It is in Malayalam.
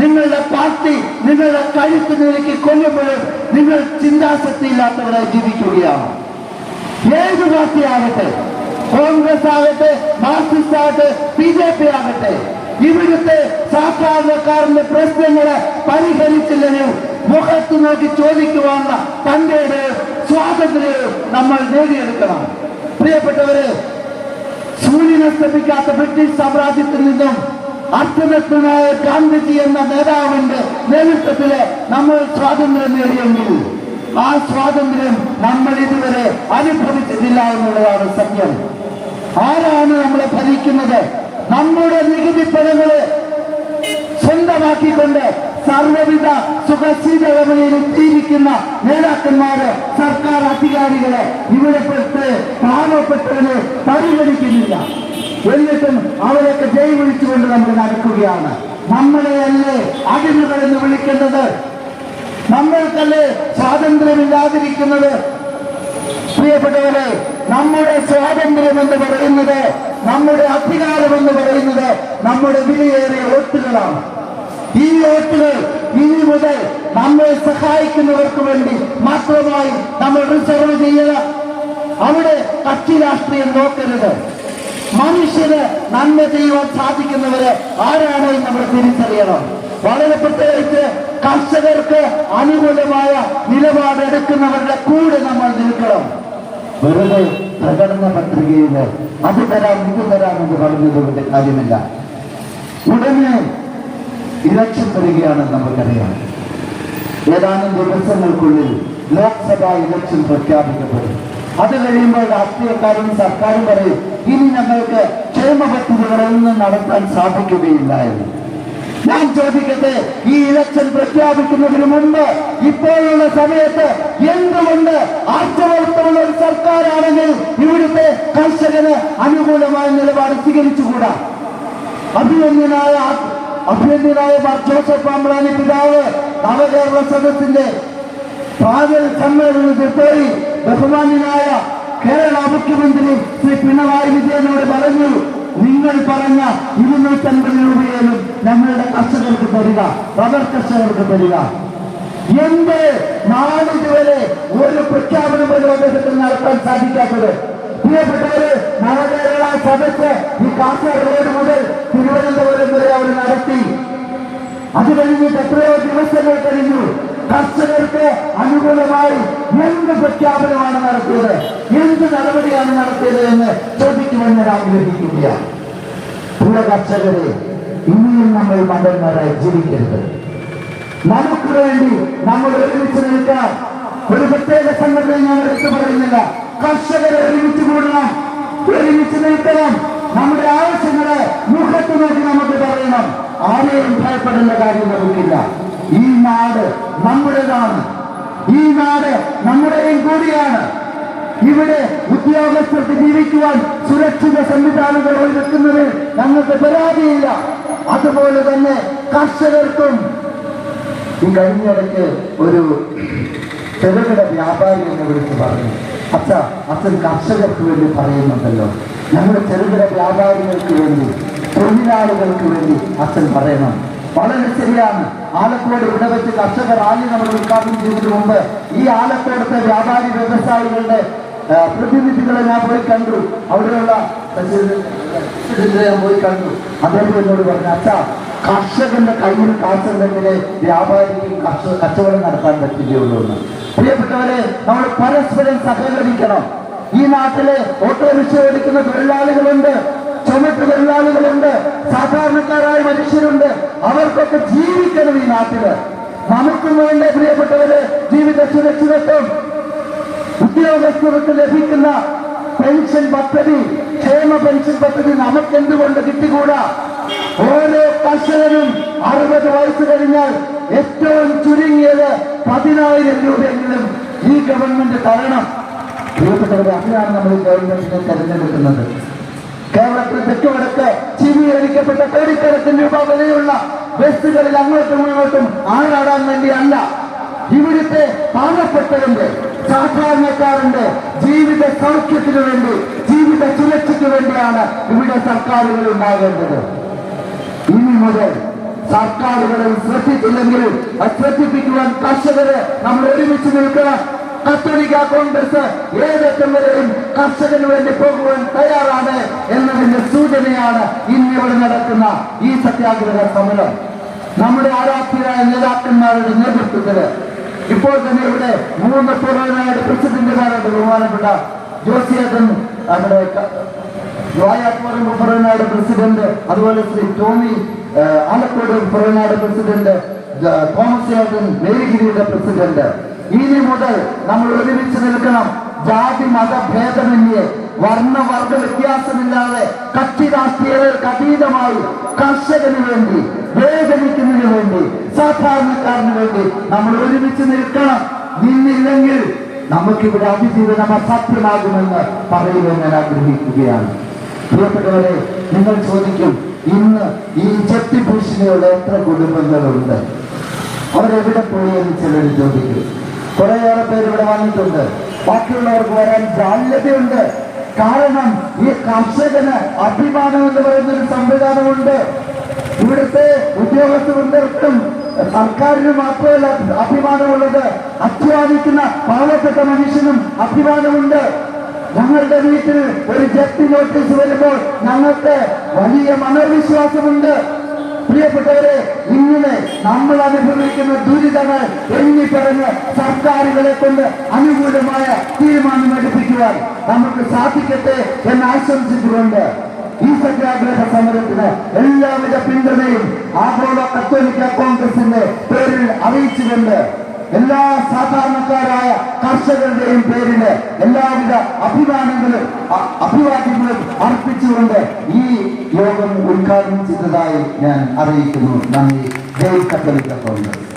നിങ്ങളുടെ പാർട്ടി നിങ്ങളുടെ കഴുത്ത് നിലയ്ക്ക് കൊല്ലുമ്പോഴും നിങ്ങൾ ചിന്താശക്തിയില്ലാത്തവരായി ജീവിക്കുകയാണ്. ഏത് പാർട്ടിയാകട്ടെ? കോൺഗ്രസ് ആകട്ടെ മാർക്സിസ്റ്റ് ആകട്ടെ ബി ജെ പി ആകട്ടെ ഇവിടുത്തെ സാധാരണക്കാരന്റെ പ്രശ്നങ്ങളെ പരിഹരിച്ചില്ലെങ്കിലും മുഖത്ത് നോക്കി ചോദിക്കുവാനുള്ള തന്റെ സ്വാതന്ത്ര്യവും നമ്മൾ നേടിയെടുക്കണം. പ്രിയപ്പെട്ടവരെ സൂര്യനസ്തമിക്കാത്ത ബ്രിട്ടീഷ് സാമ്രാജ്യത്തിൽ നിന്നും അർത്ഥനസ്ഥനായ ഗാന്ധിജി എന്ന നേതാവിന്റെ നേതൃത്വത്തിൽ നമ്മൾ സ്വാതന്ത്ര്യം നേടിയെങ്കിൽ ആ സ്വാതന്ത്ര്യം നമ്മൾ ഇതുവരെ അനുഭവിച്ചിട്ടില്ല എന്നുള്ളതാണ് സത്യം. ആരാണ് നമ്മളെ ഭരിക്കുന്നത്? നമ്മുടെ നികുതി പണങ്ങൾ സ്വന്തമാക്കിക്കൊണ്ട് സർവവിധ സുഖശീലകളിൽ ജീവിക്കുന്ന നേതാക്കന്മാര് സർക്കാർ അധികാരികളെ ഇവിടെ പെട്ട് പാവപ്പെട്ടവരെ പരിഗണിക്കുന്നില്ല. എന്നിട്ടും അവരൊക്കെ ജയ് വിളിച്ചുകൊണ്ട് നമ്മൾ നടക്കുകയാണ്. നമ്മളെയല്ലേ അടിമകൾ എന്ന് വിളിക്കേണ്ടത് നമ്മൾക്കല്ലേ സ്വാതന്ത്ര്യമില്ലാതിരിക്കുന്നത്? പ്രിയപ്പെട്ടവരെ നമ്മുടെ സ്വാതന്ത്ര്യം എന്ന് പറയുന്നത് നമ്മുടെ അധികാരം എന്ന് പറയുന്നത് നമ്മുടെ വിലയേറിയ വോട്ടുകളാണ്. ഈ വോട്ടുകൾ ഇനി മുതൽ നമ്മെ സഹായിക്കുന്നവർക്ക് വേണ്ടി മാത്രമായി നമ്മൾ റിസർവ് ചെയ്യുക അവിടെ കക്ഷി രാഷ്ട്രീയം നോക്കരുത്. മനുഷ്യന് നന്മ ചെയ്യുവാൻ സാധിക്കുന്നവര് ആരാണ് നമ്മൾ തിരിച്ചറിയണം. വളരെ പ്രത്യേകിച്ച് കർഷകർക്ക് അനുകൂലമായ നിലപാടെടുക്കുന്നവരുടെ കൂടെ നമ്മൾ നിൽക്കണം. വെറുതെ പ്രകടന പത്രികയിൽ അത് തരാം ഇത് തരാം എന്ന് പറഞ്ഞതുകൊണ്ട് കാര്യമില്ല. ഉടനെ ഇലക്ഷൻ വരികയാണെന്ന് നമുക്കറിയാം. ഏതാനും ദിവസങ്ങൾക്കുള്ളിൽ ലോക്സഭാ ഇലക്ഷൻ പ്രഖ്യാപിക്കപ്പെടും. അത് കഴിയുമ്പോൾ രാഷ്ട്രീയക്കാരും സർക്കാരും പറയും ഇനി ഞങ്ങൾക്ക് ക്ഷേമ പദ്ധതികളൊന്നും നടത്താൻ സാധിക്കുകയില്ല എന്ന്. ഞാൻ ചോദിക്കട്ടെ ഈ ഇലക്ഷൻ പ്രഖ്യാപിക്കുന്നതിന് മുമ്പ് ഇപ്പോഴുള്ള സമയത്ത് എന്തുകൊണ്ട് ആർച്ചവർത്തമുള്ള ഒരു സർക്കാരാണെങ്കിൽ ഇവിടുത്തെ കർഷകന് അനുകൂലമായ നിലപാട് സ്വീകരിച്ചുകൂടാ? അഭിമന്യനായ മാർ ജോസഫ് പാമ്പളാനി പിതാവ് നവകേരള സദസ്സിന്റെ പ്രാതൽ സമ്മേളനത്തിൽ പോയി ബഹുമാന്യനായ കേരള മുഖ്യമന്ത്രി ശ്രീ പിണറായി വിജയനോട് പറഞ്ഞു നിങ്ങൾ പറഞ്ഞ ഇരുന്നൂറ്റൻപത് രൂപയിലും ഞങ്ങളുടെ കർഷകർക്ക് തരിക റബ്ബർ കർഷകർക്ക് തരിക. എന്ത് നാളിതുവരെ ഒരു പ്രഖ്യാപനം പോലും അദ്ദേഹത്തിന് നടത്താൻ സാധിക്കാത്തത്? പ്രിയപ്പെട്ടവര് നവകേരള സഭയ്ക്ക് ഈ കാസർഗോഡ് മുതൽ തിരുവനന്തപുരം വരെ അവർ നടത്തി. അത് കഴിഞ്ഞിട്ട് എത്രയോ ദിവസങ്ങൾ കഴിഞ്ഞു. കർഷകർക്ക് അനുകൂലമായി എന്ത് പ്രഖ്യാപനമാണ് നടത്തിയത്? എന്ത് നടപടിയാണ് നടത്തിയത് എന്ന് ചോദിക്കുവാൻ ഞാൻ ആഗ്രഹിക്കുകയാണ് കർഷകരെ ഇനിയും നമ്മൾ മതന്മാരെ ജീവിക്കരുത്. നമുക്ക് വേണ്ടി നമ്മൾ ഒരുമിച്ച് നിൽക്കാം ഒരു പ്രത്യേക സംഘടന ഞാൻ എടുത്തു പറയുന്നില്ല. കർഷകരെ ഒരുമിച്ച് കൂടണം. ഒരുമിച്ച് നിൽക്കണം. നമ്മുടെ ആവശ്യങ്ങളെ മുഖത്ത് നോക്കി നമുക്ക് പറയണം. ആരെയും ഭയപ്പെടേണ്ട കാര്യം നമുക്കില്ല. ഈ നാട് നമ്മുടേതാണ്. ഈ നാട് നമ്മുടെയും കൂടിയാണ്. ഇവിടെ ഉദ്യോഗസ്ഥർക്ക് ജീവിക്കുവാൻ സുരക്ഷിത സംവിധാനങ്ങൾ ഒരുക്കുന്നതിൽ ഞങ്ങൾക്ക് പരാതിയില്ല. അതുപോലെ തന്നെ കർഷകർക്കും ഈ കഴിഞ്ഞിടയ്ക്ക് ഒരു ചെറുകിട വ്യാപാരി എന്ന് വിളിച്ച് പറഞ്ഞു. അച്ഛ അച്ഛൻ കർഷകർക്ക് വേണ്ടി പറയുന്നുണ്ടല്ലോ. നമ്മുടെ ചെറുകിട വ്യാപാരികൾക്ക് വേണ്ടി തൊഴിലാളികൾക്ക് വേണ്ടി അച്ഛൻ പറയണം. വളരെ ശരിയാണ് ആലക്കോട് ഇവിടെ വെച്ച് കർഷക റാലി നമ്മൾ ഉദ്ഘാടനം ചെയ്തതിനു മുമ്പ് ഈ ആലക്കോടത്തെ വ്യാപാരി വ്യവസായികളുടെ പ്രതിനിധികളെ ഞാൻ പോയി കണ്ടു. അവിടെയുള്ള ഞാൻ പോയി കണ്ടു. അദ്ദേഹം എന്നോട് പറഞ്ഞു അച്ഛാ കർഷകന്റെ കയ്യിൽ കാശുണ്ടെങ്കിലേ വ്യാപാരിക്ക് കർഷക കച്ചവടം നടത്താൻ പറ്റുകയുള്ളൂ എന്ന്. പ്രിയപ്പെട്ടവരെ നമ്മൾ പരസ്പരം സഹകരിക്കണം. ഈ നാട്ടിലെ ഓട്ടോറിക്ഷ എടുക്കുന്ന തൊഴിലാളികളുണ്ട്. ചുമട്ട് തൊഴിലാളികളുണ്ട് സാധാരണക്കാരായ മനുഷ്യരുണ്ട്. അവർക്കൊക്കെ ജീവിക്കണം ഈ നാട്ടിൽ. നമുക്കും വേണ്ട പ്രിയപ്പെട്ടവര് ജീവിത സുരക്ഷിതത്വം ഉദ്യോഗസ്ഥർക്ക് ലഭിക്കുന്ന പെൻഷൻ പദ്ധതി ക്ഷേമ പെൻഷൻ പദ്ധതി നമുക്ക് എന്തുകൊണ്ട് കിട്ടിക്കൂടാ? ഓരോ കർഷകനും അറുപത് വയസ്സ് കഴിഞ്ഞാൽ ഏറ്റവും ചുരുങ്ങിയത് പതിനായിരം രൂപയെങ്കിലും ഈ ഗവൺമെന്റ് തരണം. പ്രിയപ്പെട്ടവരെ അതിനാണ് നമ്മൾ ഈ ഗവൺമെന്റിനെ തെരഞ്ഞെടുക്കുന്നത്. കേരളത്തിൽ തെക്കുവടക്ക് ചിവീകരിക്കപ്പെട്ട കോടിക്കണക്കിന് രൂപ വിലയുള്ള ബസ്സുകളിൽ അങ്ങോട്ടും ഇങ്ങോട്ടും ആറാടാൻ വേണ്ടിയല്ല ഇവിടുത്തെ പാവപ്പെട്ടവന്റെ സാധാരണക്കാരന്റെ ജീവിത സൗഖ്യത്തിനു വേണ്ടി ജീവിത സുരക്ഷയ്ക്ക് വേണ്ടിയാണ് ഇവിടെ സർക്കാരുകൾ ഉണ്ടാകേണ്ടത്. ഇനി മുതൽ സർക്കാരുകളെ ശ്രദ്ധിച്ചില്ലെങ്കിൽ അത് ശ്രദ്ധിപ്പിക്കുവാൻ കർഷകര് നമ്മൾ ഒരുമിച്ച് നിൽക്കണം. കത്തോലിക്ക കോൺഗ്രസ് ഏതറ്റം വരെയും കർഷകന് വേണ്ടി പോകുവാൻ തയ്യാറാണ് എന്നതിന്റെ സൂചനയാണ് ഇന്നിവിടെ നടക്കുന്ന ഈ സത്യാഗ്രഹ സമരം നമ്മുടെ ആരാധ്യരായ നേതാക്കന്മാരുടെ നേതൃത്വത്തിൽ ഇപ്പോൾ തന്നെ ഇവിടെ മൂന്ന് പൂർവനായുടെ പ്രസിഡന്റുമാരായിട്ട് ബഹുമാനപ്പെട്ട ജോസിയേട്ടൻ നമ്മുടെ പുറനാട് പ്രസിഡന്റ് അതുപോലെ ശ്രീ ടോമി ആലക്കോട് പുറനാട് പ്രസിഡന്റ് തോമസ് ചേട്ടൻ മേരിഗിരിയുടെ പ്രസിഡന്റ്. ഇനി മുതൽ നമ്മൾ ഒരുമിച്ച് നിൽക്കണം. ജാതി മത ഭേദമന്യേ വർണവർഗ വ്യത്യാസമില്ലാതെ കക്ഷി രാഷ്ട്രീയങ്ങൾക്ക് അതീതമായി കർഷകന് വേണ്ടി വേദനിക്കുന്നതിന് വേണ്ടി സാധാരണക്കാരന് വേണ്ടി നമ്മൾ ഒരുമിച്ച് നിൽക്കണം. നിന്നില്ലെങ്കിൽ നമുക്കിവിടെ അതിജീവനം അസാധ്യമാകുമെന്ന് പറയുവാൻ ഞാൻ ആഗ്രഹിക്കുകയാണ്. പ്രിയപ്പെട്ടവരെ നിങ്ങൾ ചോദിക്കും ഇന്ന് ഈ ചെത്തിഭൂഷണിയുള്ള എത്ര കുടുംബങ്ങളുണ്ട്? അവരെവിടെ പോയി എന്ന് ചിലർ ചോദിക്കും. കുറേയേറെ പേര് ഇവിടെ വന്നിട്ടുണ്ട്. ബാക്കിയുള്ളവർക്ക് വരാൻ ബാല്യതയുണ്ട് കാരണം ഈ കർഷകന് അഭിമാനം എന്ന് പറയുന്ന ഒരു സംവിധാനമുണ്ട്. ഇവിടുത്തെ ഉദ്യോഗസ്ഥർക്കും സർക്കാരിന് മാത്രമല്ല അഭിമാനമുള്ളത്. അധ്വാനിക്കുന്ന പാവപ്പെട്ട മനുഷ്യനും അഭിമാനമുണ്ട്. ഞങ്ങളുടെ വീട്ടിൽ ഒരു ജപ്തി നോട്ടീസ് വരുമ്പോൾ ഞങ്ങൾക്ക് വലിയ മനോവിശ്വാസമുണ്ട്. പ്രിയപ്പെട്ടവരെ ഇന്ന് നമ്മൾ അനുഭവിക്കുന്ന ദുരിതങ്ങൾ എണ്ണി പറഞ്ഞ് സർക്കാരുകളെ കൊണ്ട് അനുകൂലമായ തീരുമാനം എടുപ്പിക്കുവാൻ നമുക്ക് സാധിക്കട്ടെ എന്ന് ആശംസിച്ചുകൊണ്ട് ഈ സത്യാഗ്രഹ സമരത്തിന് എല്ലാവിധ പിന്തുണയും ആഗോള കത്തോലിക്ക കോൺഗ്രസിന്റെ പേരിൽ അറിയിച്ചുകൊണ്ട് എല്ലാ സാധാരണക്കാരായ കർഷകരുടെയും പേരിൽ എല്ലാവിധ അഭിമാനങ്ങളും അഭിവാദ്യങ്ങളും അർപ്പിച്ചുകൊണ്ട് ഈ യോഗം ഉദ്ഘാടനം ചെയ്തതായി ഞാൻ അറിയിക്കുന്നു. നന്ദി. ജയ് കത്തോലിക്ക കോൺഗ്രസ്.